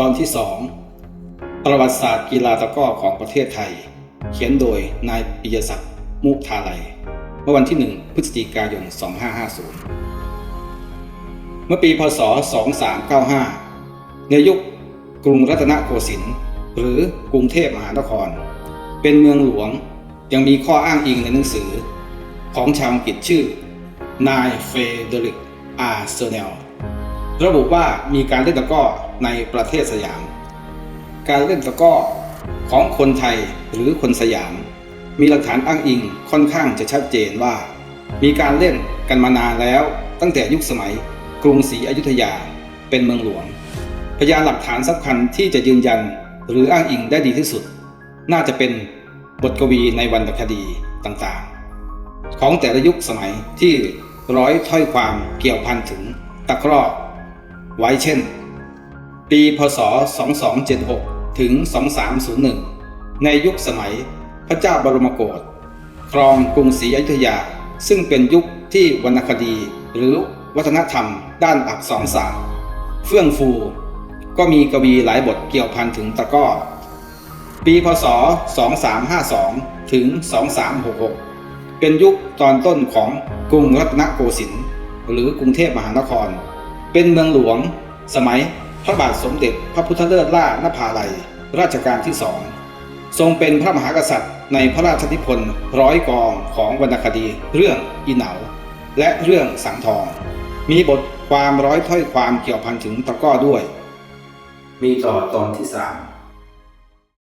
ตอนที่สองประวัติศาสตร์กีฬาตะก้อของประเทศไทย เขียนโดยนายปิยศักดิ์มุทาลัยเมื่อวันที่ 1 พฤศจิกายน 2550 เมื่อปีพศ 2395 ในยุคกรุงรัตนโกสินทร์หรือกรุงเทพมหานคร เป็นเมืองหลวงยังมีข้ออ้างอิงในหนังสือ ของชาวอังกฤษชื่อนายเฟเดริกอาร์เซเนล ระบุว่ามีการเล่นตะก้อในประเทศสยาม การเล่นตะก้อของคนไทยหรือคนสยาม มีหลักฐานอ้างอิงค่อนข้างจะชัดเจนว่า มีการเล่นกันมานานแล้วตั้งแต่ยุคสมัยกรุงศรีอยุธยาเป็นเมืองหลวง พยานหลักฐานสำคัญที่จะยืนยันหรืออ้างอิงได้ดีที่สุด น่าจะเป็นบทกวีในวรรณคดีต่างๆ ของแต่ละยุคสมัยที่ร้อยถ้อยความเกี่ยวพันถึงตะกร้อ ไว้เช่น ปีพศ 2276 ถึง 2301 ในยุคสมัยพระเจ้าบรมโกศครองกรุงศรีอยุธยา ซึ่งเป็นยุคที่วรรณคดีหรือวัฒนธรรมด้านอักษรศาสตร์ เฟื่องฟู ก็มีกวีหลายบทเกี่ยวพันถึงตะก้อ ปีพศ 2352 ถึง 2366 เป็นยุคตอนต้นของกรุงรัตนโกสินทร์หรือกรุงเทพมหานคร เป็นเมืองหลวง สมัยพระบาทสมเด็จพระพุทธเลิศล่านภาลัยรัชกาลที่สองทรงเป็นพระมหากษัตริย์ในพระราชนิพนธ์ร้อยกองของวรรณคดี เรื่องอีเหนา และเรื่องสังทอง มีบทความร้อยถ้อยความเกี่ยวพันถึงตะก้อด้วย มีต่อตอนที่สาม